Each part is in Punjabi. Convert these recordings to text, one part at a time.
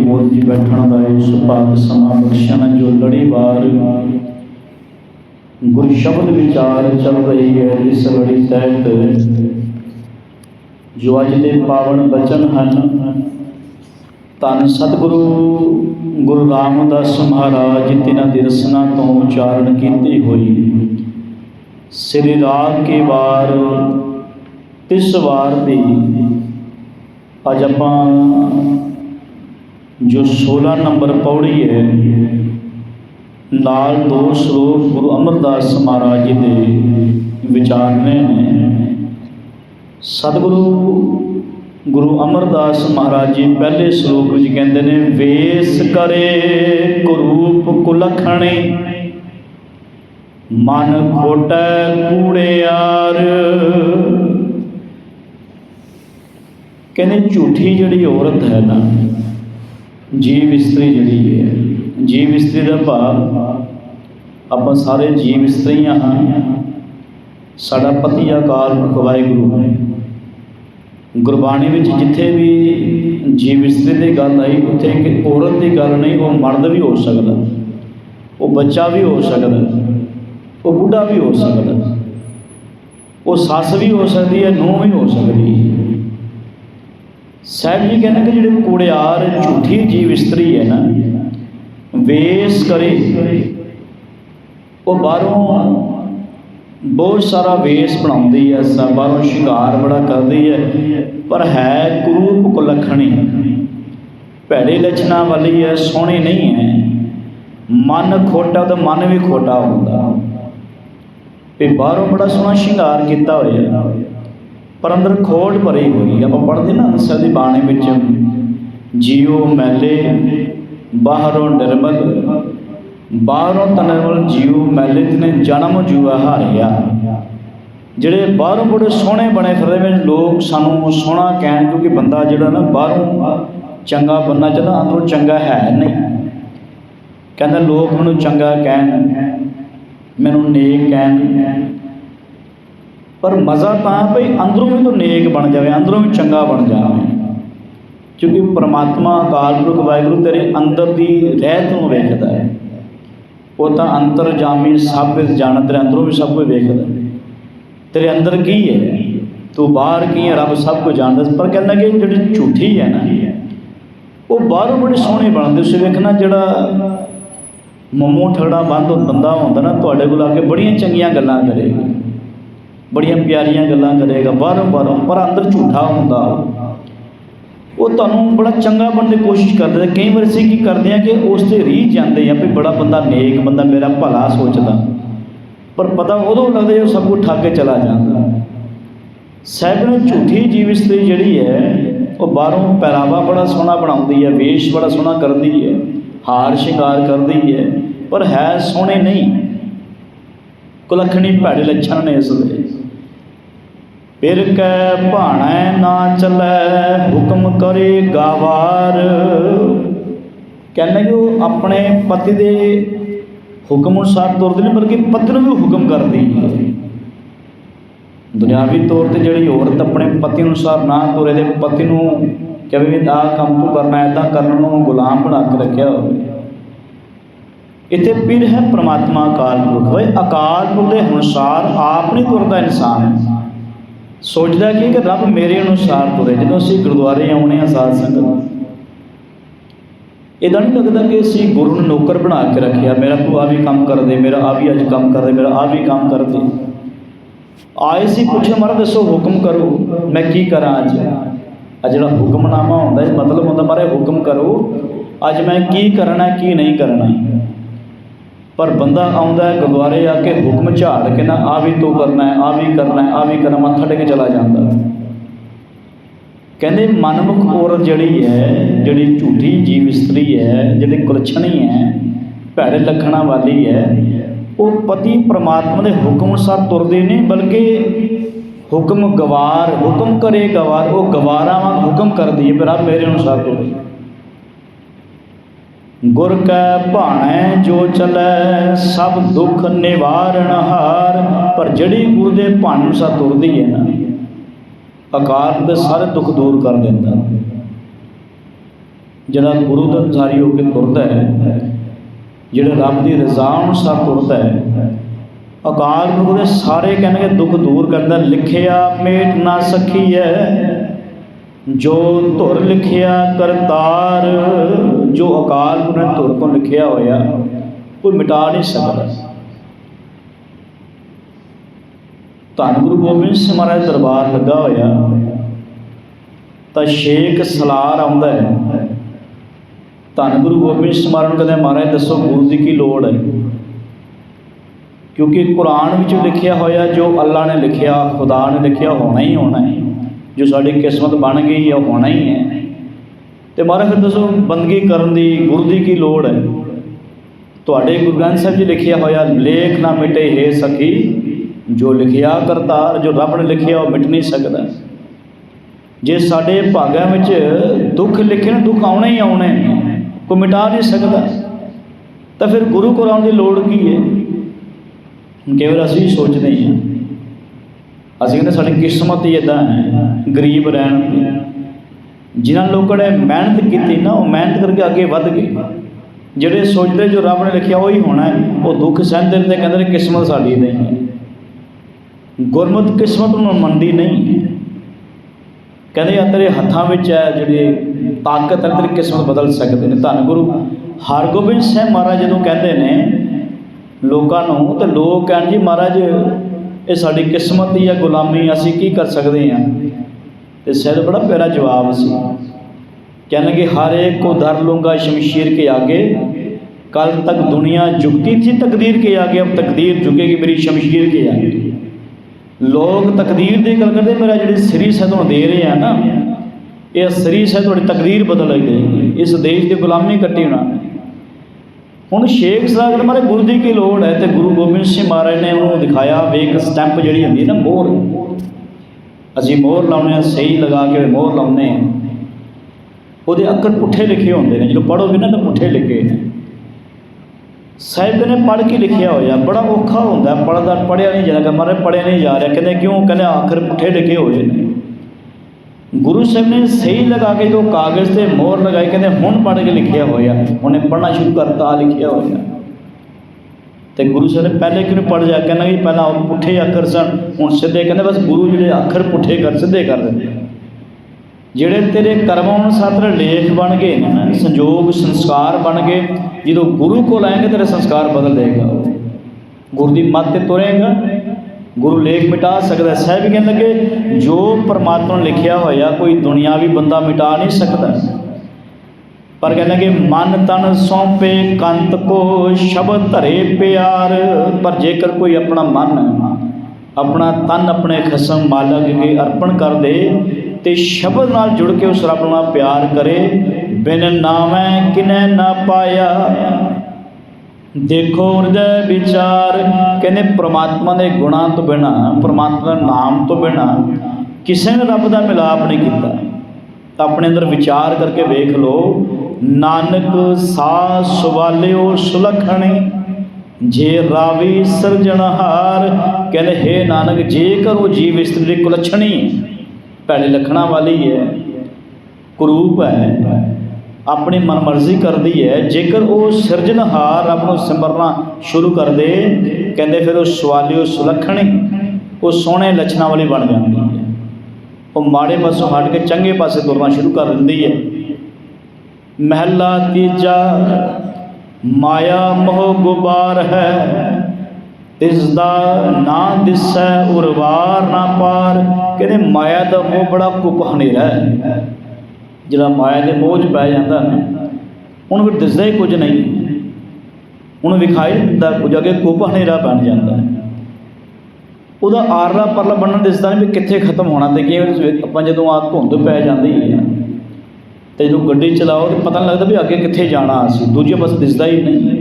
ਮੋਦ ਬੈਠਣ ਦਾ ਇਹ ਸੁਭਾਗ ਸਮਾਂ ਬਖਸ਼ਣ ਜੋ ਲੜੀਵਾਰ ਗੁਰ ਸ਼ਬਦ ਵਿਚਾਰ ਚੱਲ ਰਹੀ ਹੈ, ਇਸ ਲੜੀ ਤਹਿਤ ਜੋ ਅੱਜ ਦੇ ਪਾਵਨ ਬਚਨ ਹਨ, ਧੰਨ ਸਤਿਗੁਰੂ ਗੁਰੂ ਰਾਮਦਾਸ ਮਹਾਰਾਜ ਤਿਨਾਂ ਦੀ ਰਸਨਾ ਤੋਂ ਉਚਾਰਨ ਕੀਤੀ ਹੋਈ। ਸ੍ਰੀ ਰਾਗ ਕੇ ਵਾਰ ਤਿਸ ਵਾਰ ਦੀ ਅੱਜ ਆਪਾਂ ਜੋ 16 ਨੰਬਰ ਪੌੜੀ ਹੈ, ਨਾਲ ਦੋ ਸ਼ਲੋਕ ਗੁਰੂ ਅਮਰਦਾਸ ਮਹਾਰਾਜ ਜੀ ਦੇ ਵਿਚਾਰਨੇ ਨੇ। ਸਤਿਗੁਰੂ ਗੁਰੂ ਅਮਰਦਾਸ ਮਹਾਰਾਜ ਜੀ ਪਹਿਲੇ ਸ਼ਲੋਕ ਵਿੱਚ ਕਹਿੰਦੇ ਨੇ, ਵੇਸ ਕਰੇ ਕੁਰੂਪ ਕੁਲਖਣੇ, ਮਨ ਖੋਟੈ ਕੂੜਿਆਰ ਕਹਿੰਦੇ ਝੂਠੀ ਜਿਹੜੀ ਔਰਤ ਹੈ ਨਾ ਜੀਵ ਇਸਤਰੀ ਜਿਹੜੀ ਹੈ, ਜੀਵ ਇਸਤਰੀ ਦਾ ਭਾਵ ਆਪਾਂ ਸਾਰੇ ਜੀਵ ਇਸਤਰੀਆਂ ਹਾਂ। ਸਾਡਾ ਪਤੀ ਆਕਾਰ ਪੁਰਖ ਵਾਹਿਗੁਰੂ ਹੈ। ਗੁਰਬਾਣੀ ਵਿੱਚ ਜਿੱਥੇ ਵੀ ਜੀਵ ਇਸਤਰੀ ਦੀ ਗੱਲ ਆਈ, ਉੱਥੇ ਇੱਕ ਔਰਤ ਦੀ ਗੱਲ ਨਹੀਂ, ਉਹ ਮਰਦ ਵੀ ਹੋ ਸਕਦਾ। ਉਹ ਬੱਚਾ ਵੀ ਹੋ ਸਕਦਾ। ਉਹ ਬੁੱਢਾ ਵੀ ਹੋ ਸਕਦਾ। ਉਹ ਸੱਸ ਵੀ ਹੋ ਸਕਦੀ ਹੈ, ਨੂੰਹ ਵੀ ਹੋ ਸਕਦੀ ਹੈ। ਸਾਹਿਬ ਜੀ ਕਹਿੰਦੇ ਕਿ ਜਿਹੜੇ ਕੂੜਿਆਰ ਝੂਠੀ ਜੀਵ ਇਸਤਰੀ ਹੈ ਨਾ, ਵੇਸ ਕਰੇ, ਉਹ ਬਾਹਰੋਂ ਬਹੁਤ ਸਾਰਾ ਵੇਸ ਬਣਾਉਂਦੀ ਹੈ ਬਾਹਰੋਂ ਸ਼ਿੰਗਾਰ ਬੜਾ ਕਰਦੀ ਹੈ, ਪਰ ਹੈ ਕਰੂਪ ਕੁਲਖਣੀ। ਭੈੜੇ ਲੱਛਣਾਂ ਵਾਲੀ ਹੈ, ਸੋਹਣੀ ਨਹੀਂ ਹੈ। ਮਨ ਖੋਟਾ ਤਾਂ ਮਨ ਵੀ ਖੋਟਾ ਹੁੰਦਾ। ਤੇ ਬਾਹਰੋਂ ਬੜਾ ਸੋਹਣਾ ਸ਼ਿੰਗਾਰ ਕੀਤਾ ਹੋਇਆ। ਪਰ ਅੰਦਰ ਖੋਟ ਭਰੀ ਹੋਈ ਆਪਾਂ ਪੜ੍ਹਦੇ ਨਾ ਅੰਸਰ ਦੀ ਬਾਣੀ ਵਿੱਚ, ਜੀਉ ਮੈਲੇ, ਬਾਹਰੋਂ ਨਿਰਮਲ, ਬਾਹਰੋਂ ਤਨਵਲ ਜੀਉ ਮੈਲੇ ਤਨੇ ਜਨਮ ਜੂਆ ਹਾਰਿਆ। ਜਿਹੜੇ ਬਾਹਰੋਂ ਬੜੇ ਸੋਹਣੇ ਬਣੇ ਫਿਰਦੇ ਨੇ, ਲੋਕ ਸਾਨੂੰ ਸੋਹਣਾ ਕਹਿਣ ਕਿਉਂਕਿ ਬੰਦਾ ਜਿਹੜਾ ਨਾ ਬਾਹਰੋਂ ਚੰਗਾ ਬੰਨਾ ਚਾਹੁੰਦਾ ਅੰਦਰੋਂ ਚੰਗਾ ਹੈ ਨਹੀਂ। ਕਹਿੰਦਾ ਲੋਕ ਮੈਨੂੰ ਚੰਗਾ ਕਹਿਣ, ਮੈਨੂੰ ਨੇਕ ਕਹਿਣ ਪਰ ਮਜ਼ਾ ਤਾਂ ਭਈ ਅੰਦਰੋਂ ਵੀ ਤੂੰ ਨੇਕ ਬਣ ਜਾਵੇ, ਅੰਦਰੋਂ ਵੀ ਚੰਗਾ ਬਣ ਜਾਵੇ। ਕਿਉਂਕਿ ਪ੍ਰਮਾਤਮਾ ਅਕਾਲ ਪੁਰਖ ਵਾਹਿਗੁਰੂ ਤੇਰੇ ਅੰਦਰ ਦੀ ਰਹਿਤ ਨੂੰ ਵੇਖਦਾ ਹੈ। ਉਹ ਤਾਂ ਅੰਤਰਜਾਮੀ ਸਭ ਕੁਝ ਜਾਣਦਾ ਤੇਰੇ ਅੰਦਰੋਂ ਵੀ ਸਭ ਕੁਝ ਵੇਖਦਾ ਤੇਰੇ ਅੰਦਰ ਕੀ ਹੈ? ਤੂੰ ਬਾਹਰ ਕੀ ਹੈ? ਰੱਬ ਸਭ ਕੁਝ ਜਾਣਦਾ ਪਰ ਕਹਿੰਦਾ ਕਿ ਜਿਹੜੀ ਝੂਠੀ ਹੈ ਨਾ, ਉਹ ਬਾਹਰੋਂ ਬੜੇ ਸੋਹਣੇ ਬਣਦੇ। ਤੁਸੀਂ ਵੇਖਣਾ ਜਿਹੜਾ ਮਮੋ ਠਗੜਾ ਬੰਦ ਬੰਦਾ ਹੁੰਦਾ ਨਾ, ਤੁਹਾਡੇ ਕੋਲ ਆ ਕੇ ਬੜੀਆਂ ਚੰਗੀਆਂ ਗੱਲਾਂ ਕਰੇਗਾ। ਬੜੀਆਂ ਪਿਆਰੀਆਂ ਗੱਲਾਂ ਕਰੇਗਾ, ਬਾਹਰੋਂ ਬਾਹਰੋਂ, ਪਰ ਅੰਦਰ ਝੂਠਾ ਹੁੰਦਾ ਉਹ। ਤੁਹਾਨੂੰ ਬੜਾ ਚੰਗਾ ਬਣਨ ਦੀ ਕੋਸ਼ਿਸ਼ ਕਰਦਾ ਕਈ ਵਾਰ ਅਸੀਂ ਕੀ ਕਰਦੇ ਆ ਕਿ ਉਸ ਤੇ ਰੀ ਜਾਂਦੇ ਆ ਵੀ ਬੜਾ ਬੰਦਾ ਨੇਕ ਬੰਦਾ, ਮੇਰਾ ਭਲਾ ਸੋਚਦਾ। ਪਰ ਪਤਾ ਉਦੋਂ ਲੱਗਦਾ ਜਦੋਂ ਸਭ ਕੁਝ ਠੱਗ ਕੇ ਚਲਾ ਜਾਂਦਾ। ਸਾਹਿਬ ਨੇ ਝੂਠੀ ਜੀਵਿਸ ਇਸਤਰੀ ਜਿਹੜੀ ਹੈ, ਉਹ ਬਾਹਰੋਂ ਪਹਿਰਾਵਾ ਬੜਾ ਸੋਹਣਾ ਬਣਾਉਂਦੀ ਹੈ, ਵੇਸ਼ ਬੜਾ ਸੋਹਣਾ ਕਰਦੀ ਹੈ, ਹਾਰ ਸ਼ਿੰਗਾਰ ਕਰਦੀ ਹੈ, ਪਰ ਹੈ ਸੋਹਣੇ ਨਹੀਂ। ਕੁਲਖਣੀ ਭੈੜੇ ਲੱਛਣ ਨੇ ਇਸ ਦੇ। ਫਿਰ ਕੈ ਭਾਣੈ ਨਾ ਚੱਲੈ, ਹੁਕਮ ਕਰੇ ਗਾਵਾਰ। ਕਹਿੰਦੇ ਕਿ ਉਹ ਆਪਣੇ ਪਤੀ ਦੇ ਹੁਕਮ ਅਨੁਸਾਰ ਤੁਰਦੇ ਨੇ, ਬਲਕਿ ਪਤੀ ਨੂੰ ਵੀ ਹੁਕਮ ਕਰਦੀ ਹੈ। ਦੁਨਿਆਵੀ ਤੌਰ ਤੇ ਜਿਹੜੀ ਔਰਤ ਆਪਣੇ ਪਤੀ ਅਨੁਸਾਰ ਨਾ ਤੁਰੇ ਤੇ ਪਤੀ ਨੂੰ ਕਹੇ ਵੀ ਆਹ ਕੰਮ ਤੂੰ ਕਰਨਾ ਐਦਾਂ ਕਰਨ ਨੂੰ ਗੁਲਾਮ ਬਣਾ ਕੇ ਰੱਖਿਆ ਹੋਵੇ। ਇੱਥੇ ਪੀਰ ਹੈ ਪ੍ਰਮਾਤਮਾ ਅਕਾਲ ਪੁਰਖ। ਵੇ ਅਕਾਲ ਪੁਰਖ ਦੇ ਅਨੁਸਾਰ ਆਪ ਨਹੀਂ ਤੁਰਦਾ ਇਨਸਾਨ। ਸੋਚਦਾ ਕਿ ਕਿ ਰੱਬ ਮੇਰੇ ਅਨੁਸਾਰ ਤੁਰੇ। ਜਦੋਂ ਅਸੀਂ ਗੁਰਦੁਆਰੇ ਆਉਣੇ ਆ ਸਾਧ ਸੰਗਤ ਇਹਦਾ ਨਹੀਂ ਲੱਗਦਾ ਕਿ ਅਸੀਂ ਗੁਰੂ ਨੂੰ ਨੌਕਰ ਬਣਾ ਕੇ ਰੱਖਿਆ। ਮੇਰਾ ਤੂੰ ਆ ਵੀ ਕੰਮ ਕਰ ਦੇ, ਮੇਰਾ ਆ ਵੀ ਅੱਜ ਕੰਮ ਕਰ ਦੇ, ਮੇਰਾ ਆ ਵੀ ਕੰਮ ਕਰ ਦੇ। ਆਏ ਸੀ ਪੁੱਛੇ ਮਾਰਾ ਦੱਸੋ, ਹੁਕਮ ਕਰੋ, ਮੈਂ ਕੀ ਕਰਾਂ ਅੱਜ? ਆ ਜਿਹੜਾ ਹੁਕਮਨਾਮਾ ਹੁੰਦਾ, ਇਹ ਮਤਲਬ ਹੁੰਦਾ ਮਾਰੇ ਹੁਕਮ ਕਰੋ, ਅੱਜ ਮੈਂ ਕੀ ਕਰਨਾ, ਕੀ ਨਹੀਂ ਕਰਨਾ? ਪਰ ਬੰਦਾ ਆਉਂਦਾ ਹੈ ਗੁਰਦੁਆਰੇ ਆ ਕੇ ਹੁਕਮ ਝਾੜ ਕੇ ਨਾ ਆ ਵੀ ਤੂੰ ਕਰਨਾ ਹੈ, ਆ ਵੀ ਕਰਨਾ ਹੈ, ਆ ਵੀ ਕਰਨਾ ਮੱਥਾ ਟੇਕ ਕੇ ਚਲਾ ਜਾਂਦਾ। ਕਹਿੰਦੇ ਮਨਮੁਖ ਔਰਤ ਜਿਹੜੀ ਹੈ, ਜਿਹੜੀ ਝੂਠੀ ਜੀਵ ਇਸਤਰੀ ਹੈ, ਜਿਹੜੀ ਕੁਲਛਣੀ ਹੈ, ਭੈੜੇ ਲੱਖਣਾਂ ਵਾਲੀ ਹੈ, ਉਹ ਪਤੀ ਪ੍ਰਮਾਤਮਾ ਦੇ ਹੁਕਮ ਅਨੁਸਾਰ ਤੁਰਦੇ ਨੇ ਬਲਕਿ ਹੁਕਮ ਗਵਾਰ ਹੁਕਮ ਕਰੇ ਗਵਾਰ, ਉਹ ਗਵਾਰਾਂ ਵਾਂਗ ਹੁਕਮ ਕਰਦੀ ਹੈ ਪਰ ਆ ਮੇਰੇ ਅਨੁਸਾਰ ਤੁਰੇ। ਗੁਰ ਕੈ ਭਾਣੈ ਜੋ ਚਲੈ, ਸਭ ਦੁੱਖ ਨਿਵਾਰਣ ਹਾਰ। ਪਰ ਜਿਹੜੀ ਗੁਰ ਦੇ ਭਾਣ ਅਨੁਸਾਰ ਤੁਰਦੀ ਹੈ ਨਾ, ਅਕਾਲ ਦੇ ਸਾਰੇ ਦੁੱਖ ਦੂਰ ਕਰ ਦਿੰਦਾ। ਜਿਹੜਾ ਗੁਰੂ ਦਾ ਅਨੁਸਾਰੀ ਹੋ ਕੇ ਤੁਰਦਾ ਹੈ, ਜਿਹੜਾ ਰੱਬ ਦੀ ਰਜ਼ਾ ਅਨੁਸਾਰ ਤੁਰਦਾ ਹੈ, ਅਕਾਲ ਪੁਰਖ ਦੇ ਸਾਰੇ ਕਹਿੰਦੇ ਦੁੱਖ ਦੂਰ ਕਰਦਾ, ਲਿਖਿਆ ਮੇਟ ਨਾ ਸਖੀਐ, ਜੋ ਧੁਰ ਲਿਖਿਆ ਕਰਤਾਰ। ਜੋ ਅਕਾਲ ਪੁਰਖ ਧੁਰ ਤੋਂ ਲਿਖਿਆ ਹੋਇਆ, ਕੋਈ ਮਿਟਾ ਨਹੀਂ ਸਕਦਾ। ਧੰਨ ਗੁਰੂ ਗੋਬਿੰਦ ਸਿੰਘ ਮਹਾਰਾਜ ਦਰਬਾਰ ਲੱਗਾ ਹੋਇਆ, ਤਾਂ ਸ਼ੇਖ ਸਲਾਰ ਆਉਂਦਾ ਹੈ। ਧੰਨ ਗੁਰੂ ਗੋਬਿੰਦ ਸਿੰਘ ਮਹਾਰਾਜ ਨੂੰ ਕਹਿੰਦੇ ਮਹਾਰਾਜ ਦੱਸੋ ਗੁਰੂ ਦੀ ਕੀ ਲੋੜ ਹੈ? ਕਿਉਂਕਿ ਕੁਰਾਨ ਵਿੱਚ ਲਿਖਿਆ ਹੋਇਆ, ਜੋ ਅੱਲਾ ਨੇ ਲਿਖਿਆ, ਖੁਦਾ ਨੇ ਲਿਖਿਆ, ਹੋਣਾ ਹੀ ਹੋਣਾ ਹੈ। ਜੋ ਸਾਡੀ ਕਿਸਮਤ ਬਣ ਗਈ ਹੈ, ਹੋਣਾ ਹੀ ਹੈ। ਤੇ ਮਹਾਰਾਜ ਫਿਰ ਦੱਸੋ ਬੰਦਗੀ ਕਰਨ ਦੀ ਗੁਰੂ ਦੀ ਕੀ ਲੋੜ ਹੈ? ਤੁਹਾਡੇ ਗੁਰੂ ਗ੍ਰੰਥ ਸਾਹਿਬ ਜੀ ਲਿਖਿਆ ਹੋਇਆ ਲੇਖ ਨਾ ਮਿਟੇ ਹੈ ਸਖੀ ਜੋ ਲਿਖਿਆ ਕਰਤਾਰ ਜੋ ਰੱਬ ਨੇ ਲਿਖਿਆ ਉਹ ਮਿਟ ਨਹੀਂ ਸਕਦਾ। ਜੇ ਸਾਡੇ ਭਾਗਾਂ ਵਿੱਚ ਦੁੱਖ ਲਿਖੇ ਨੇ ਦੁੱਖ ਆਉਣਾ ਹੀ ਆਉਣਾ ਨੇ, ਕੋਈ ਮਿਟਾ ਨਹੀਂ ਸਕਦਾ। ਤਾਂ ਫਿਰ ਗੁਰੂ ਕੋਲ ਆਉਣ ਦੀ ਲੋੜ ਕੀ ਹੈ? ਕੇਵਲ ਅਸੀਂ ਸੋਚਦੇ ਹਾਂ। ਅਸੀਂ ਕਹਿੰਦੇ ਸਾਡੀ ਕਿਸਮਤ ਹੀ ਇਦਾਂ ਹੈ ਗਰੀਬ ਰਹਿਣ ਦੀ। ਜਿਨ੍ਹਾਂ ਲੋਕਾਂ ਨੇ ਮਿਹਨਤ ਕੀਤੀ ਨਾ, ਉਹ ਮਿਹਨਤ ਕਰਕੇ ਅੱਗੇ ਵੱਧ ਗਏ। ਜਿਹੜੇ ਸੋਚਦੇ ਜੋ ਰੱਬ ਨੇ ਲਿਖਿਆ, ਉਹੀ ਹੋਣਾ ਹੈ। ਉਹ ਦੁੱਖ ਸਹਿੰਦੇ ਨੇ ਤੇ ਕਹਿੰਦੇ ਨੇ, ਕਿਸਮਤ ਸਾਡੀ ਨਹੀਂ ਹੈ। ਗੁਰਮਤ ਕਿਸਮਤ ਨੂੰ ਮੰਨਦੀ ਨਹੀਂ। ਕਹਿੰਦੇ ਆ, ਤੇਰੇ ਹੱਥਾਂ ਵਿੱਚ ਹੈ ਜਿਹੜੀ ਤਾਕਤ ਹੈ, ਤੇਰੀ ਕਿਸਮਤ ਬਦਲ ਸਕਦੇ ਨੇ। ਧੰਨ ਗੁਰੂ ਹਰਗੋਬਿੰਦ ਸਾਹਿਬ ਮਹਾਰਾਜ ਜਦੋਂ ਕਹਿੰਦੇ ਨੇ ਲੋਕਾਂ ਨੂੰ, ਤੇ ਲੋਕ ਕਹਿਣ ਜੀ, ਮਹਾਰਾਜ, ਇਹ ਸਾਡੀ ਕਿਸਮਤ ਹੀ ਹੈ, ਗੁਲਾਮੀ, ਅਸੀਂ ਕੀ ਕਰ ਸਕਦੇ ਹਾਂ? ਤੇ ਸਹਿਜ ਬੜਾ ਪਿਆਰਾ ਜਵਾਬ ਸੀ ਕਹਿੰਦੇ ਕਿ ਹਰ ਇੱਕ को धर लूंगा शमशीर के आगे कल तक दुनिया झुकती थी तकदीर के आगे अब तकदीर झुकेगी मेरी शमशीर के आगे ਲੋਕ ਤਕਦੀਰ ਦੀ ਗੱਲ ਕਰਦੇ ਮੇਰਾ ਜਿਹੜੀ ਸ੍ਰੀ ਸਹਿਤ ਦੇ ਰਹੇ ਆ ਨਾ ਇਹ ਸ੍ਰੀ ਸਹਿਤ ਤੁਹਾਡੀ ਤਕਦੀਰ ਬਦਲ ਗਈ ਇਸ ਦੇਸ਼ ਦੀ ਗੁਲਾਮੀ ਕੱਟੀ ਉਹਨਾਂ ਨੇ ਹੁਣ ਸ਼ੇਖ ਸਾਹਿਬ ਦੇ ਮਾਰੇ ਗੁਰੂ ਦੀ ਕੀ ਲੋੜ ਹੈ ਤੇ ਗੁਰੂ ਗੋਬਿੰਦ ਸਿੰਘ ਮਹਾਰਾਜ ਨੇ ਉਹਨੂੰ ਦਿਖਾਇਆ ਵੇਖ ਸਟੈਂਪ ਜਿਹੜੀ ਹੁੰਦੀ ਹੈ ਨਾ ਮੋਹਰ ਅਸੀਂ ਮੋਹਰ ਲਾਉਣੇ ਆ, ਸਹੀ ਲਗਾ ਕੇ ਮੋਹਰ ਲਾਉਨੇ ਆ ਉਹਦੇ ਅੱਖਰ ਪੁੱਠੇ ਲਿਖੇ ਹੁੰਦੇ ਨੇ, ਜਦੋਂ ਪੜ੍ਹੋਗੇ ਨਾ ਤਾਂ ਪੁੱਠੇ ਲਿਖੇ ਨੇ। ਸਾਹਿਬ ਨੇ ਪੜ੍ਹ ਕੇ ਲਿਖਿਆ ਹੋਇਆ, ਬੜਾ ਔਖਾ ਹੁੰਦਾ, ਪੜ੍ਹਦਾ, ਪੜ੍ਹਿਆ ਨਹੀਂ ਜਾਂਦਾ ਮਹਾਰਾਜ ਪੜ੍ਹਿਆ ਨਹੀਂ ਜਾ ਰਿਹਾ, ਕਹਿੰਦੇ ਕਿਉਂ? ਕਹਿੰਦੇ ਆਖਰ ਪੁੱਠੇ ਲਿਖੇ ਹੋਏ ਨੇ। ਗੁਰੂ ਸਾਹਿਬ ਨੇ ਸਹੀ ਲਗਾ ਕੇ ਜੋ ਕਾਗਜ਼ ਤੇ ਮੋਹਰ ਲਗਾਈ, ਕਹਿੰਦੇ ਹੁਣ ਪੜ੍ਹ ਕੇ ਲਿਖਿਆ ਹੋਇਆ, ਉਹਨੇ ਪੜ੍ਹਨਾ ਸ਼ੁਰੂ ਕਰਤਾ, ਲਿਖਿਆ ਹੋਇਆ। ਤੇ ਗੁਰੂ ਸਾਹਿਬ ਨੇ ਪਹਿਲੇ ਕਿਹਨੂੰ ਪੜ੍ਹ ਜਾ ਕਹਿੰਦਾ ਕਿ ਪਹਿਲਾਂ ਉਹ ਪੁੱਠੇ ਅੱਖਰ ਸਨ, ਹੁਣ ਸਿੱਧੇ ਕਹਿੰਦੇ ਬਸ ਗੁਰੂ ਜਿਹੜੇ ਅੱਖਰ ਪੁੱਠੇ ਕਰ, ਸਿੱਧੇ ਕਰ ਦਿੰਦੇ ਜਿਹੜੇ ਤੇਰੇ ਕਰਮਾਂ ਅਨੁਸਾਰ ਲੇਖ ਬਣ ਗਏ ਨੇ ਨਾ, ਸੰਜੋਗ, ਸੰਸਕਾਰ ਬਣ ਗਏ, ਜਦੋਂ ਗੁਰੂ ਕੋਲ ਆਏਗਾ ਤੇਰੇ ਸੰਸਕਾਰ ਬਦਲ ਦੇਗਾ ਗੁਰੂ ਦੀ ਮੱਤ ਤੇ ਤੁਰੇਗਾ, ਗੁਰੂ ਲੇਖ ਮਿਟਾ ਸਕਦਾ, ਸਾਹਿਬ ਕਹਿੰਦੇ ਕਿ ਜੋ ਪਰਮਾਤਮਾ ਨੇ ਲਿਖਿਆ ਹੋਇਆ, ਕੋਈ ਦੁਨਿਆਵੀ ਬੰਦਾ ਮਿਟਾ ਨਹੀਂ ਸਕਦਾ। ਪਰ ਕਹਿੰਦੇ ਕਿ ਮਨ ਤਨ ਸੌਂਪੇ, ਕੰਤ ਕੋ ਸ਼ਬਦ ਧਰੇ ਪਿਆਰ। ਪਰ ਜੇਕਰ ਕੋਈ ਆਪਣਾ ਮਨ, ਆਪਣਾ ਤਨ, ਆਪਣੇ ਖਸਮ ਮਾਲਕ ਕੇ ਅਰਪਣ ਕਰ ਦੇ, ਤੇ ਸ਼ਬਦ ਨਾਲ ਜੁੜ ਕੇ ਉਸ ਰੱਬ ਨਾਲ ਪਿਆਰ ਕਰੇ, ਬਿਨ ਨਾਮੈ ਕਿਨੈ ਨਾ ਪਾਇਆ। ਦੇਖੋ ਹਿਰਦੇ ਵਿਚਾਰ, ਕਹਿੰਦੇ ਪ੍ਰਮਾਤਮਾ ਦੇ ਗੁਣਾਂ ਤੋਂ ਬਿਨਾ, ਪ੍ਰਮਾਤਮਾ ਦੇ ਨਾਮ ਤੋਂ ਬਿਨਾ ਕਿਸੇ ਨੇ ਰੱਬ ਦਾ ਮਿਲਾਪ ਨਹੀਂ ਕੀਤਾ। ਤਾਂ ਆਪਣੇ ਅੰਦਰ ਵਿਚਾਰ ਕਰਕੇ ਵੇਖ ਲਓ ਨਾਨਕ ਸਾ ਸਵਾਲਿਓ ਸੁਲਖਣੀ, ਜੇ ਰਾਵੀ ਸਿਰਜਣਹਾਰ ਕਹਿੰਦੇ ਹੈ ਨਾਨਕ ਜੇਕਰ ਉਹ ਜੀਵ ਇਸਤਰੀ ਦੀ ਕੁਲਛਣੀ। ਭੈੜੇ ਲੱਖਣਾਂ ਵਾਲੀ ਹੈ, ਕਰੂਪ ਹੈ, ਆਪਣੀ ਮਨਮਰਜ਼ੀ ਕਰਦੀ ਹੈ। ਜੇਕਰ ਉਹ ਸਿਰਜਣਹਾਰ ਰੱਬ ਨੂੰ ਸਿਮਰਨਾ ਸ਼ੁਰੂ ਕਰ ਦੇ, ਕਹਿੰਦੇ ਫਿਰ ਉਹ ਸਵਾਲਿਓ ਸੁਲੱਖਣੀ, ਉਹ ਸੋਹਣੇ ਲੱਛਣਾਂ ਵਾਲੀ ਬਣ ਜਾਂਦੀ ਹੈ। ਉਹ ਮਾੜੇ ਪਾਸੋਂ ਹਟ ਕੇ ਚੰਗੇ ਪਾਸੇ ਤੁਰਨਾ ਸ਼ੁਰੂ ਕਰ ਦਿੰਦੀ ਹੈ। ਮਹਿਲਾ ਤੀਜਾ, ਮਾਇਆ ਮੋਹ ਗੁਬਾਰ ਹੈ। ਇਸ ਦਾ ਨਾ ਦਿਸੈ ਉਰਵਾਰ, ਨਾ ਪਾਰ। ਕਹਿੰਦੇ ਮਾਇਆ ਦਾ ਮੋਹ ਬੜਾ ਕੁਪ ਹਨੇਰਾ ਹੈ। ਜਿਹੜਾ ਮਾਇਆ ਦੇ ਮੋਹ 'ਚ ਪੈ ਜਾਂਦਾ ਨਾ, ਉਹਨੂੰ ਫਿਰ ਦਿਸਦਾ ਹੀ ਕੁਝ ਨਹੀਂ। ਉਹਨੂੰ ਵਿਖਾਈ ਨਹੀਂ ਦਿੰਦਾ ਕੁਝ, ਅੱਗੇ ਕੁਪ ਹਨੇਰਾ ਬਣ ਜਾਂਦਾ। ਹੈ ਉਹਦਾ ਆਰਲਾ ਪਰਲਾ ਬਣਨ ਦਿਸਦਾ ਨਹੀਂ ਵੀ ਕਿੱਥੇ ਖਤਮ ਹੋਣਾ ਤੇ ਕਿਵੇਂ ਆਪਾਂ ਜਦੋਂ ਆ ਧੁੰਦ ਪੈ ਜਾਂਦੀ ਹੈ। ਤੇ ਜਦੋਂ ਗੱਡੀ ਚਲਾਓ ਤੇ ਪਤਾ ਨਹੀਂ ਲੱਗਦਾ ਵੀ ਅੱਗੇ ਕਿੱਥੇ ਜਾਣਾ ਅਸੀਂ। ਦੂਜੇ ਪਾਸੇ ਦਿਸਦਾ ਹੀ ਨਹੀਂ।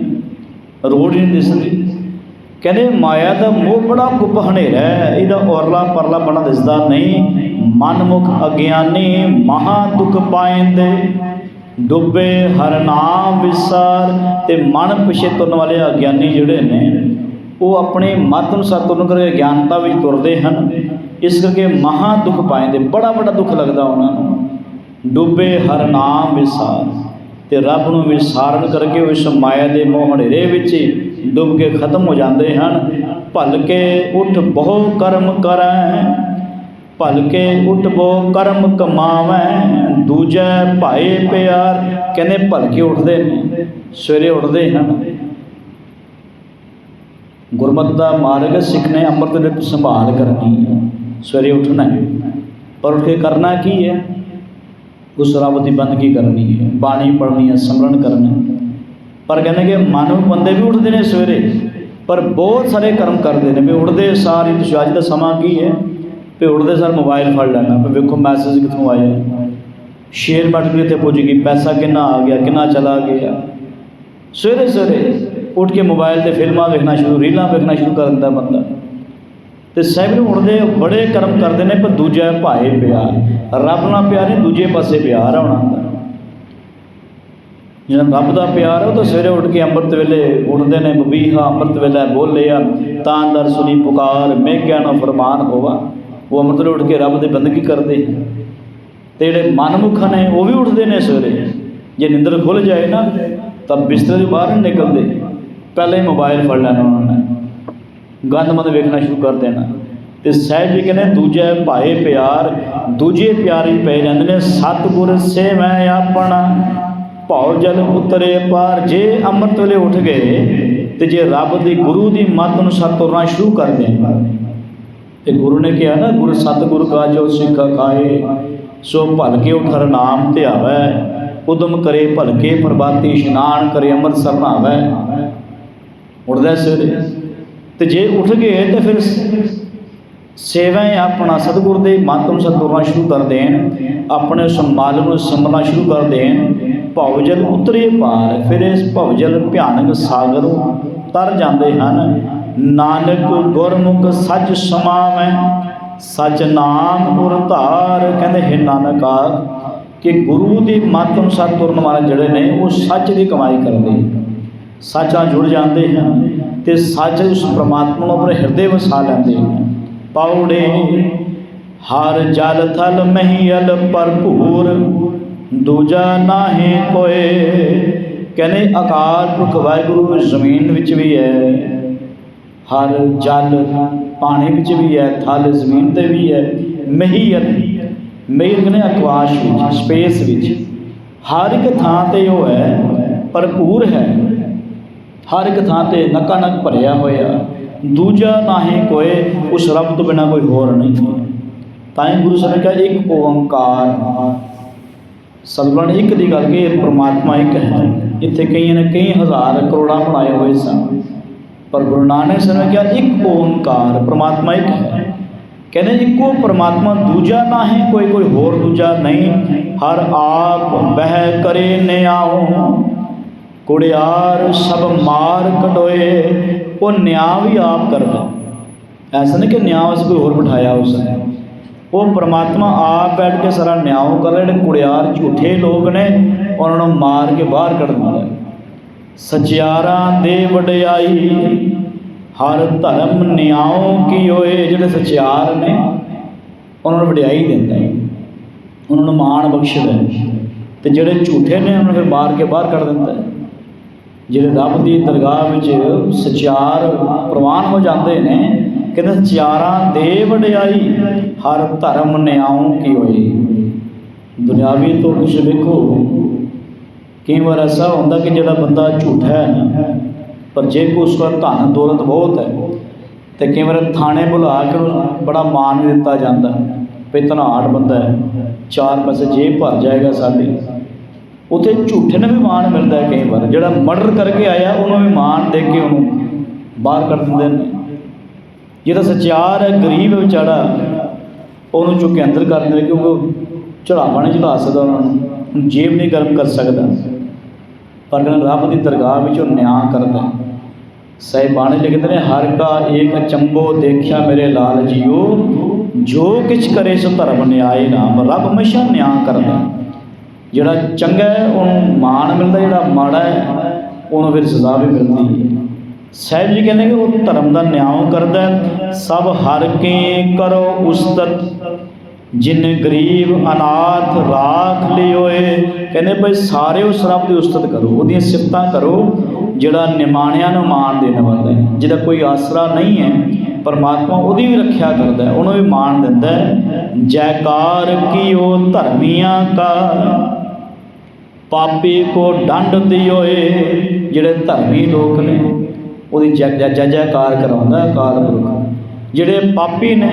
ਰੋਡ ਹੀ ਨਹੀਂ ਦਿਸਦੀ। ਕਹਿੰਦੇ ਮਾਇਆ ਦਾ ਮੋਹ ਬੜਾ ਗੁੱਪ ਹਨੇਰਾ ਹੈ। ਇਹਦਾ ਔਰਲਾ ਪਰਲਾ ਬਣਾ ਦਿਸਦਾ ਨਹੀਂ। ਮਨਮੁਖ ਅਗਿਆਨੀ ਮਹਾ ਦੁਖ ਪਾਇੰਦੇ। ਡੁੱਬੇ ਹਰ ਨਾਮ ਵਿਸਾਰ। ਤੇ ਮਨ ਪਿਛੇ ਤੁਰਨ ਵਾਲੇ ਅਗਿਆਨੀ ਜਿਹੜੇ ਨੇ, ਉਹ ਆਪਣੇ ਮਤ ਅਨੁਸਾਰ ਤੁਰਨ ਕਰਕੇ ਗਿਆਨਤਾ ਵਿੱਚ ਤੁਰਦੇ ਹਨ। ਇਸ ਕਰਕੇ ਮਹਾ ਦੁਖ ਪਾਇੰਦੇ। ਬੜਾ ਬੜਾ ਦੁੱਖ ਲੱਗਦਾ ਉਹਨਾਂ ਨੂੰ। ਡੁੱਬੇ ਹਰ ਨਾਮ ਵਿਸਾਰ, ਤੇ ਰੱਬ ਨੂੰ ਵਿਸਾਰਨ ਕਰਕੇ ਉਸ ਮਾਇਆ ਦੇ ਮੋਹ ਹਨੇਰੇ ਵਿੱਚ ਹੀ ਡੁੱਬ ਕੇ ਖਤਮ ਹੋ ਜਾਂਦੇ ਹਨ। ਭਲ ਕੇ ਉਠ ਬਹੁ ਕਰਮ ਕਰੈ, ਭਲ ਕੇ ਉਠ ਬਹੁ ਕਰਮ ਕਮਾਵੈ, ਦੂਜੈ ਭਾਏ ਪਿਆਰ। ਕਹਿੰਦੇ ਭਲ ਕੇ ਉੱਠਦੇ ਨੇ, ਸਵੇਰੇ ਉੱਠਦੇ ਹਨ। ਗੁਰਮਤਿ ਦਾ ਮਾਰਗ ਸਿੱਖ ਨੇ ਅੰਮ੍ਰਿਤ ਦੇ ਸੰਭਾਲ ਕਰਨੀ ਹੈ। ਸਵੇਰੇ ਉੱਠਣਾ ਹੈ। ਪਰ ਉੱਠ ਕੇ ਕਰਨਾ ਕੀ ਹੈ? ਉਸ ਰੱਬ ਦੀ ਬੰਦਗੀ ਕਰਨੀ ਹੈ, ਬਾਣੀ ਪੜ੍ਹਨੀ ਹੈ, ਸਿਮਰਨ ਕਰਨਾ ਪਰ ਕਹਿੰਦੇ ਕਿ ਮਾਨਵ ਬੰਦੇ ਵੀ ਉੱਠਦੇ ਨੇ ਸਵੇਰੇ, ਪਰ ਬਹੁਤ ਸਾਰੇ ਕਰਮ ਕਰਦੇ ਨੇ ਵੀ ਉੱਠਦੇ ਸਾਰ ਹੀ ਤੁਸੀਂ ਅੱਜ ਦਾ ਸਮਾਂ ਕੀ ਹੈ? ਵੀ ਉੱਠਦੇ ਸਾਰ ਮੋਬਾਈਲ ਫੜ ਲੈਣਾ, ਵੀ ਵੇਖੋ ਮੈਸੇਜ ਕਿੱਥੋਂ ਆਇਆ ਸ਼ੇਅਰ ਮਾਰਕੀਟ ਇੱਥੇ ਪੁੱਜ ਗਈ, ਪੈਸਾ ਕਿੰਨਾ ਆ ਗਿਆ, ਕਿੰਨਾ ਚਲਾ ਗਿਆ। ਸਵੇਰੇ ਸਵੇਰੇ ਉੱਠ ਕੇ ਮੋਬਾਈਲ ਤੇ ਫਿਲਮਾਂ ਵੇਖਣਾ ਸ਼ੁਰੂ, ਰੀਲਾਂ ਵੇਖਣਾ ਸ਼ੁਰੂ ਕਰ ਦਿੰਦਾ ਬੰਦਾ। ਤੇ ਸਹਿਬ ਨੂੰ ਉੱਠਦੇ ਬੜੇ ਕਰਮ ਕਰਦੇ ਨੇ, ਪਰ ਦੂਜਾ ਭਾਏ ਪਿਆਰ ਰੱਬ ਨਾਲ ਪਿਆਰ ਨਹੀਂ, ਦੂਜੇ ਪਾਸੇ ਪਿਆਰ ਆ ਉਹਨਾਂ ਦਾ ਜਿਹੜਾ ਰੱਬ ਦਾ ਪਿਆਰ ਹੈ ਉਹ ਤਾਂ ਸਵੇਰੇ ਉੱਠ ਕੇ ਅੰਮ੍ਰਿਤ ਵੇਲੇ ਉੱਠਦੇ ਨੇ, ਬਬੀਹਾ ਅੰਮ੍ਰਿਤ ਵੇਲੇ ਬੋਲਿਆ ਤਾਂ ਦਰ ਸੁਣੀ ਪੁਕਾਰ ਮੇਘਿਆ ਨੂੰ ਫਰਮਾਨ ਹੋਵਾ। ਉਹ ਅੰਮ੍ਰਿਤ ਵੇਲੇ ਉੱਠ ਕੇ ਰੱਬ ਦੀ ਬੰਦਗੀ ਕਰਦੇ ਹਨ। ਤੇ ਜਿਹੜੇ ਮਨਮੁਖ ਨੇ, ਉਹ ਵੀ ਉੱਠਦੇ ਨੇ ਸਵੇਰੇ। ਜੇ ਨਿੰਦਰ ਖੁੱਲ ਜਾਏ ਨਾ, ਤਾਂ ਬਿਸਤਰੇ ਤੋਂ ਬਾਹਰ ਨਹੀਂ ਨਿਕਲਦੇ। ਪਹਿਲਾਂ ਹੀ ਮੋਬਾਈਲ ਫੜ ਲੈਣਾ ਉਹਨਾਂ ਨੇ। ਗੰਦਮੰਦ ਵੇਖਣਾ ਸ਼ੁਰੂ ਕਰ ਦੇਣਾ। ਤੇ ਸਾਹਿਬ ਜੀ ਕਹਿੰਦੇ, ਦੂਜੇ ਭਾਏ ਪਿਆਰ, ਦੂਜੇ ਪਿਆਰ ਹੀ ਪੈ ਜਾਂਦੇ ਨੇ। ਸਤਿਗੁਰ ਸੇ ਮੈਂ ਆਪਣਾ, ਭਉ ਜਲ ਉਤਰੇ ਪਾਰ। ਜੇ ਅੰਮ੍ਰਿਤ ਵੇਲੇ ਉੱਠ ਗਏ, ਤੇ ਜੇ ਰੱਬ ਦੀ, ਗੁਰੂ ਦੀ ਮੱਤ ਅਨੁਸਾਰ ਤੁਰਨਾ ਸ਼ੁਰੂ ਕਰ ਦੇ ਤੇ ਗੁਰੂ ਨੇ ਕਿਹਾ ਨਾ, ਗੁਰ ਸਤਿਗੁਰ ਕਾ ਜੋ ਸਿੱਖਾ ਖਾਏ। ਸੋ ਭਲਕੇ ਉਠਰ ਨਾਮ ਧਿਆਵੈ ਉਦਮ ਕਰੇ ਭਲਕੇ ਪ੍ਰਭਾਤੀ, ਇਸ਼ਨਾਨ ਕਰੇ ਅੰਮ੍ਰਿਤ ਸਰਨਾਵੈ ਉੱਠਦਾ ਸਵੇਰੇ। ਤੇ ਜੇ ਉੱਠ ਗਏ ਤੇ ਫਿਰ ਸੇਵਾ ਆਪਣਾ ਸਤਿਗੁਰ ਦੇ ਮਾਤਮ ਨੂੰ ਸ਼ੁਰੂ ਕਰ ਦੇਣ, ਆਪਣੇ ਉਸ ਮਾਲਕ ਨੂੰ ਸਿਮਰਨਾ ਸ਼ੁਰੂ ਕਰ ਦੇਣ, ਭਵਜਲ ਉਤਰੇ ਪਾਰ, ਫਿਰ ਇਸ ਭਵਜਲ ਭਿਆਨਕ ਸਾਗਰ ਤਰ ਜਾਂਦੇ ਹਨ। ਨਾਨਕ ਗੁਰਮੁਖ ਸੱਚ ਸਮਾਵੈ, ਸਚ ਨਾਮ ਉਰ ਧਾਰ ਕਹਿੰਦੇ ਹੈ ਨਾਨਕ ਆਖ ਕਿ ਗੁਰੂ ਦੀ ਮਾਤਮ ਅਨੁਸਾਰ ਵਾਲੇ ਜਿਹੜੇ ਨੇ ਉਹ ਸੱਚ ਦੀ ਕਮਾਈ ਕਰਦੇ ਸੱਚ ਨਾਲ ਜੁੜ ਜਾਂਦੇ ਹਨ ਤੇ ਸੱਚ ਉਸ ਪ੍ਰਮਾਤਮਾ ਨੂੰ ਆਪਣੇ ਹਿਰਦੇ ਵਸਾ ਲੈਂਦੇ ਹਨ ਪੌੜੇ ਹਰ ਜਲ ਥਲ ਮਹੀਲ ਭਰਪੂਰ, ਦੂਜਾ ਨਾਹੀ ਕੋਏ, ਕਹਿੰਦੇ ਅਕਾਲ ਪੁਰਖ ਵਾਹਿਗੁਰੂ ਜ਼ਮੀਨ ਵਿੱਚ ਵੀ ਹੈ, ਹਰ ਜਲ ਪਾਣੀ ਵਿੱਚ ਵੀ ਹੈ, ਥਲ ਜ਼ਮੀਨ ਤੇ ਵੀ ਹੈ, ਮਹੀਲ ਮਹੀਲ ਕਹਿੰਦੇ ਆਕਾਸ਼ ਵਿੱਚ, ਸਪੇਸ ਵਿੱਚ, ਹਰ ਇੱਕ ਥਾਂ ਤੇ ਉਹ ਹੈ, ਭਰਪੂਰ ਹੈ। ਹਰ ਇੱਕ ਥਾਂ ਤੇ ਨਕਾ ਨਕ ਭਰਿਆ ਹੋਇਆ। ਦੂਜਾ ਨਾਹੀਂ ਕੋਏ ਉਸ ਰੱਬ ਤੋਂ ਬਿਨਾ ਕੋਈ ਹੋਰ ਨਹੀਂ। ਤਾਂ ਹੀ ਗੁਰੂ ਸਾਹਿਬ ਨੇ ਕਿਹਾ, ਇੱਕ ਓੰਕਾਰ ਸਲਵਣ ਇੱਕ ਦੀ ਗੱਲ ਕਿ ਪ੍ਰਮਾਤਮਾ ਇੱਕ ਹੈ। ਇੱਥੇ ਕਈਆਂ ਨੇ ਕਈ ਹਜ਼ਾਰ ਕਰੋੜਾਂ ਬਣਾਏ ਹੋਏ ਸਨ। ਪਰ ਗੁਰੂ ਨਾਨਕ ਸਾਹਿਬ ਨੇ ਕਿਹਾ, ਇੱਕ ਓੰਕਾਰ ਪ੍ਰਮਾਤਮਾ ਇੱਕ ਹੈ। ਕਹਿੰਦੇ, ਇੱਕੋ ਪ੍ਰਮਾਤਮਾ, ਦੂਜਾ ਨਾ ਹੈ ਕੋਈ ਕੋਈ ਹੋਰ ਦੂਜਾ ਨਹੀਂ। ਹਰ ਆਪ ਬਹਿ ਕਰੇ ਨਿਆਉ ਕੁੜਿਆਰ ਸਭ ਮਾਰ ਕਟੋਏ, ਉਹ ਨਿਆਂ ਵੀ ਆਪ ਕਰਦਾ। ਐਸਾ ਨਹੀਂ ਕਿ ਨਿਆਂ ਉਸ ਕੋਈ ਹੋਰ ਬਿਠਾਇਆ ਉਸ ਨੇ। ਉਹ ਪ੍ਰਮਾਤਮਾ ਆਪ ਬੈਠ ਕੇ ਸਾਰਾ ਨਿਆਂ ਕਰ ਰਿਹਾ, ਜਿਹੜੇ ਕੁੜਿਆਰ ਝੂਠੇ ਲੋਕ ਨੇ, ਉਹਨਾਂ ਨੂੰ ਮਾਰ ਕੇ ਬਾਹਰ ਕੱਢ ਦਿੰਦਾ ਸਚਿਆਰਾਂ ਦੇ ਵਡਿਆਈ, ਹਰ ਧਰਮ ਨਿਆਉ ਕੀ ਹੋਏ, ਜਿਹੜੇ ਸਚਿਆਰ ਨੇ, ਉਹਨਾਂ ਨੂੰ ਵਡਿਆਈ ਦਿੰਦਾ ਹੈ। ਉਹਨਾਂ ਨੂੰ ਮਾਣ ਬਖਸ਼ਦਾ ਹੈ। ਤੇ ਜਿਹੜੇ ਝੂਠੇ ਨੇ, ਉਹਨਾਂ ਨੂੰ ਫਿਰ ਮਾਰ ਕੇ ਬਾਹਰ ਕੱਢ ਦਿੰਦਾ ਹੈ। ਜਿਹੜੇ ਰੱਬ ਦੀ ਦਰਗਾਹ ਵਿੱਚ ਸਚਿਆਰ ਪ੍ਰਵਾਨ ਹੋ ਜਾਂਦੇ ਨੇ, ਕਹਿੰਦੇ ਚਾਰਾਂ ਦੇ ਵਡਿਆਈ, ਹਰ ਧਰਮ ਨਿਆਉ ਕੀ ਹੋਏ? ਦੁਨਿਆਵੀ ਤੋਂ ਤੁਸੀਂ ਵੇਖੋ, ਕਈ ਵਾਰ ਐਸਾ ਹੁੰਦਾ ਕਿ ਜਿਹੜਾ ਬੰਦਾ ਝੂਠਾ ਹੈ ਪਰ ਜੇ ਕੋ ਉਸ ਕੋਲ ਧਨ ਦੌਲਤ ਬਹੁਤ ਹੈ, ਤੇ ਕਈ ਵਾਰ ਥਾਣੇ ਬੁਲਾ ਕੇ ਬੜਾ ਮਾਣ ਵੀ ਦਿੱਤਾ ਜਾਂਦਾ, ਵੀ ਧਨਾੜ ਬੰਦਾ ਹੈ, ਚਾਰ ਪੈਸੇ ਜੇਬ ਭਰ ਜਾਏਗਾ ਸਾਡੀ। ਉਥੇ ਝੂਠੇ ਨੂੰ ਵੀ ਮਾਣ ਮਿਲਦਾ ਕਈ ਵਾਰ। ਜਿਹੜਾ ਮਰਡਰ ਕਰਕੇ ਆਇਆ, ਉਹਨੂੰ ਵੀ ਮਾਣ ਦੇ ਕੇ ਉਹਨੂੰ ਬਾਹਰ ਕਰ ਦਿੰਦੇ ਨੇ। ਜਿਹੜਾ ਸੱਚਿਆਰ ਹੈ, ਗਰੀਬ ਵਿਚਾਰਾ, ਉਹਨੂੰ ਚੁੱਕ ਕੇ ਅੰਦਰ ਕਰ ਦਿੰਦੇ ਕਿਉਂਕਿ ਉਹ ਚੜਾਵਾ ਨਹੀਂ ਚੜਾ ਸਕਦਾ ਉਹਨਾਂ ਨੂੰ। ਜੇਬ ਨਹੀਂ ਗਰਮ ਕਰ ਸਕਦਾ। ਪਰ ਕਹਿੰਦਾ ਰੱਬ ਦੀ ਦਰਗਾਹ ਵਿੱਚ ਉਹ ਨਿਆਂ ਕਰਦਾ ਹੈ। ਸਾਹਿਬਾਨ ਕਹਿੰਦੇ ਨੇ, ਹਰ ਕਾ ਏਕ ਚੰਬੋ ਦੇਖਿਆ ਮੇਰੇ ਲਾਲ ਜੀਓ, ਜੋ ਕਿਛ ਕਰੇ ਸੋ ਧਰਮ ਨਿਆਏ ਨਾਮ। ਰੱਬ ਹਮੇਸ਼ਾ ਨਿਆਂ ਕਰਦਾ ਜਿਹੜਾ ਚੰਗਾ ਹੈ, ਉਹਨੂੰ ਮਾਣ ਮਿਲਦਾ, ਜਿਹੜਾ ਮਾੜਾ ਹੈ, ਉਹਨੂੰ ਫਿਰ ਸਜ਼ਾ ਵੀ ਮਿਲਦੀ ਹੈ। ਸਾਹਿਬ ਜੀ ਕਹਿੰਦੇ ਕਿ ਉਹ ਧਰਮ ਦਾ ਨਿਆਂ ਕਰਦਾ ਸਭ ਹਰ ਕੇ ਕਰੋ ਉਸਤਤ, ਜਿਨ ਗਰੀਬ ਅਨਾਥ ਰਾਖ ਲਿਓਏ। ਕਹਿੰਦੇ ਭਾਈ ਸਾਰੇ ਉਸ ਰੱਬ ਦੀ ਉਸਤਤ ਕਰੋ, ਉਹਦੀਆਂ ਸਿਫਤਾਂ ਕਰੋ, ਜਿਹੜਾ ਨਿਮਾਣਿਆਂ ਨੂੰ ਮਾਣ ਦੇਣ ਵਾਲਾ ਹੈ। ਜਿਹਦਾ ਕੋਈ ਆਸਰਾ ਨਹੀਂ ਹੈ, ਪਰਮਾਤਮਾ ਉਹਦੀ ਵੀ ਰੱਖਿਆ ਕਰਦਾ ਹੈ, ਉਹਨੂੰ ਵੀ ਮਾਣ ਦਿੰਦਾ ਹੈ। ਜੈਕਾਰ ਕੀਓ ਧਰਮੀਆਂ ਕਾ ਪਾਪੀ ਕੋ ਦੰਡ ਦਿਓਏ, ਜਿਹੜੇ ਧਰਮੀ ਲੋਕ ਨੇ, ਉਹਦੀ ਜੈ ਜੈ ਜੈਕਾਰ ਕਰਾਉਂਦਾ ਹੈ ਅਕਾਲ ਪੁਰਖ। ਜਿਹੜੇ ਪਾਪੀ ਨੇ,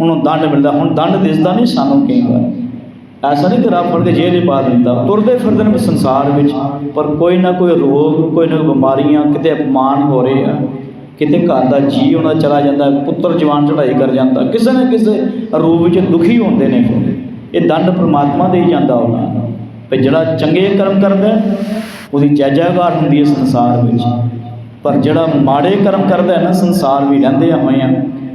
ਉਹਨੂੰ ਦੰਡ ਮਿਲਦਾ। ਹੁਣ ਦੰਡ ਦਿਸਦਾ ਨਹੀਂ, ਸਾਨੂੰ ਕਈ ਵਾਰ। ਐਸਾ ਨਹੀਂ ਕਿ ਰੱਬ ਫੜ ਕੇ ਜੇਲ੍ਹ 'ਚ ਪਾ ਦਿੰਦਾ। ਤੁਰਦੇ ਫਿਰਦੇ ਨੇ ਸੰਸਾਰ ਵਿੱਚ, ਪਰ ਕੋਈ ਨਾ ਕੋਈ ਰੋਗ, ਕੋਈ ਨਾ ਕੋਈ ਬਿਮਾਰੀਆਂ, ਕਿਤੇ ਅਪਮਾਨ ਹੋ ਰਹੇ ਆ। ਕਿਤੇ ਘਰ ਦਾ ਜੀ ਉਹਨਾਂ ਚਲਾ ਜਾਂਦਾ, ਪੁੱਤਰ ਜਵਾਨ ਚੜਾਈ ਕਰ ਜਾਂਦਾ। ਕਿਸੇ ਨਾ ਕਿਸੇ ਰੂਪ ਵਿੱਚ ਦੁਖੀ ਹੁੰਦੇ ਨੇ ਫਿਰ ਇਹ ਦੰਡ ਪ੍ਰਮਾਤਮਾ ਦੇ ਹੀ ਜਾਂਦਾ ਉਹਨਾਂ ਨੂੰ। ਵੀ ਜਿਹੜਾ ਚੰਗੇ ਕਰਮ ਕਰਦਾ ਉਹਦੀ ਜਾਇਜ਼ਾਗਾਰ ਹੁੰਦੀ ਹੈ ਸੰਸਾਰ ਵਿੱਚ। ਪਰ ਜਿਹੜਾ ਮਾੜੇ ਕਰਮ ਕਰਦਾ ਹੈ ਨਾ, ਸੰਸਾਰ ਵੀ ਰਹਿੰਦੇ ਆ ਹੋਏ ਆ।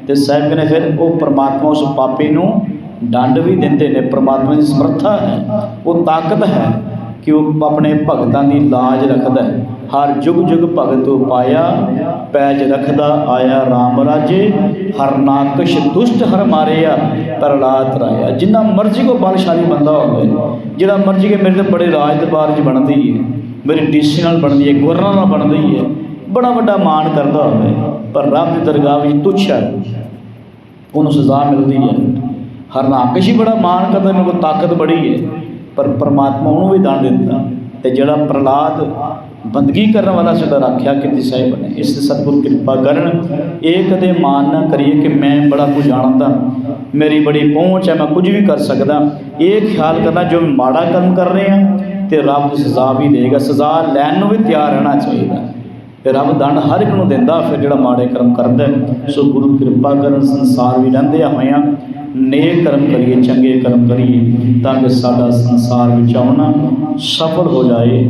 ਤੇ ਸਾਹਿਬ ਕਹਿੰਦੇ ਫਿਰ ਉਹ ਪ੍ਰਮਾਤਮਾ ਉਸ ਪਾਪੀ ਨੂੰ ਡੰਡ ਵੀ ਦਿੰਦੇ ਨੇ, ਪ੍ਰਮਾਤਮਾ ਦੀ ਸਮਰੱਥਾ ਹੈ, ਉਹ ਤਾਕਤ ਹੈ ਕਿ ਉਹ ਆਪਣੇ ਭਗਤਾਂ ਦੀ ਲਾਜ ਰੱਖਦਾ ਹੈ। ਹਰ ਜੁਗ ਜੁਗ ਭਗਤ ਉਪਾਇਆ, ਪੈਜ ਰੱਖਦਾ ਆਇਆ RAM ਰਾਜੇ, ਹਰ ਨਾਕਸ਼ ਦੁਸ਼ਟ ਹਰ ਮਾਰਿਆ ਪ੍ਰਲਾਦ ਰਾਇਆ। ਜਿੰਨਾ ਮਰਜ਼ੀ ਕੋ ਬਲਸ਼ਾਲੀ ਬੰਦਾ ਹੋਵੇ, ਜਿਹੜਾ ਮਰਜ਼ੀ ਕੇ ਮੇਰੇ ਤੇ ਬੜੇ ਰਾਜ ਦਰਬਾਰ 'ਚ ਬਣਦੀ ਹੈ ਮੇਰੀ ਡੀਸੀ ਨਾਲ ਬਣਦੀ ਹੈ ਗਵਰਨਰ ਨਾਲ ਬਣਦੀ ਹੈ ਬੜਾ ਵੱਡਾ ਮਾਣ ਕਰਦਾ ਹੋਵੇ, ਪਰ ਰੱਬ ਦੀ ਦਰਗਾਹ ਵਿੱਚ ਤੁੱਛ ਹੈ, ਉਹਨੂੰ ਸਜ਼ਾ ਮਿਲਦੀ ਹੈ। ਹਰਨਾਕਸ਼ ਹੀ ਬੜਾ ਮਾਣ ਕਰਦਾ ਮੇਰੇ ਕੋਲ ਤਾਕਤ ਬੜੀ ਹੈ ਪਰ ਪਰਮਾਤਮਾ ਉਹਨੂੰ ਵੀ ਦੰਡ ਦਿੰਦਾ। ਤੇ ਜਿਹੜਾ ਪ੍ਰਲਾਦ ਬੰਦਗੀ ਕਰਨ ਵਾਲਾ ਸਦਾ ਰੱਖਿਆ ਕੀਤੀ ਸਾਹਿਬ ਨੇ। ਇਸ ਤੇ ਸਤਿਗੁਰ ਕਿਰਪਾ ਕਰਨ। ਇਹ ਕਦੇ ਮਾਨ ਨਾ ਕਰੀਏ ਕਿ ਮੈਂ ਬੜਾ ਕੁਝ ਜਾਣਦਾ, ਮੇਰੀ ਬੜੀ ਪਹੁੰਚ ਹੈ, ਮੈਂ ਕੁਝ ਵੀ ਕਰ ਸਕਦਾ। ਇਹ ਖਿਆਲ ਕਰਨਾ, ਜੋ ਮਾੜਾ ਕਰਮ ਕਰ ਰਹੇ ਆ ਤੇ ਰੱਬ ਦੀ ਸਜ਼ਾ ਵੀ ਦੇਗਾ ਸਜ਼ਾ ਲੈਣ ਨੂੰ ਵੀ ਤਿਆਰ ਰਹਿਣਾ ਚਾਹੀਦਾ। ਤੇ ਰੱਬ ਦੰਡ ਹਰ ਇੱਕ ਨੂੰ ਦਿੰਦਾ, ਫਿਰ ਜਿਹੜਾ ਮਾੜੇ ਕਰਮ ਕਰਦਾ ਸੋ ਗੁਰੂ ਕਿਰਪਾ ਕਰਨ, ਸੰਸਾਰ ਵੀ ਰਹਿੰਦੇ ਆ ਹੋਇਆਂ। ਨੇਕ ਕਰਮ ਕਰੀਏ, ਚੰਗੇ ਕਰਮ ਕਰੀਏ, ਤਾਂ ਕਿ ਸਾਡਾ ਸੰਸਾਰ ਵਿੱਚ ਆਉਣਾ ਸਫਲ ਹੋ ਜਾਏ।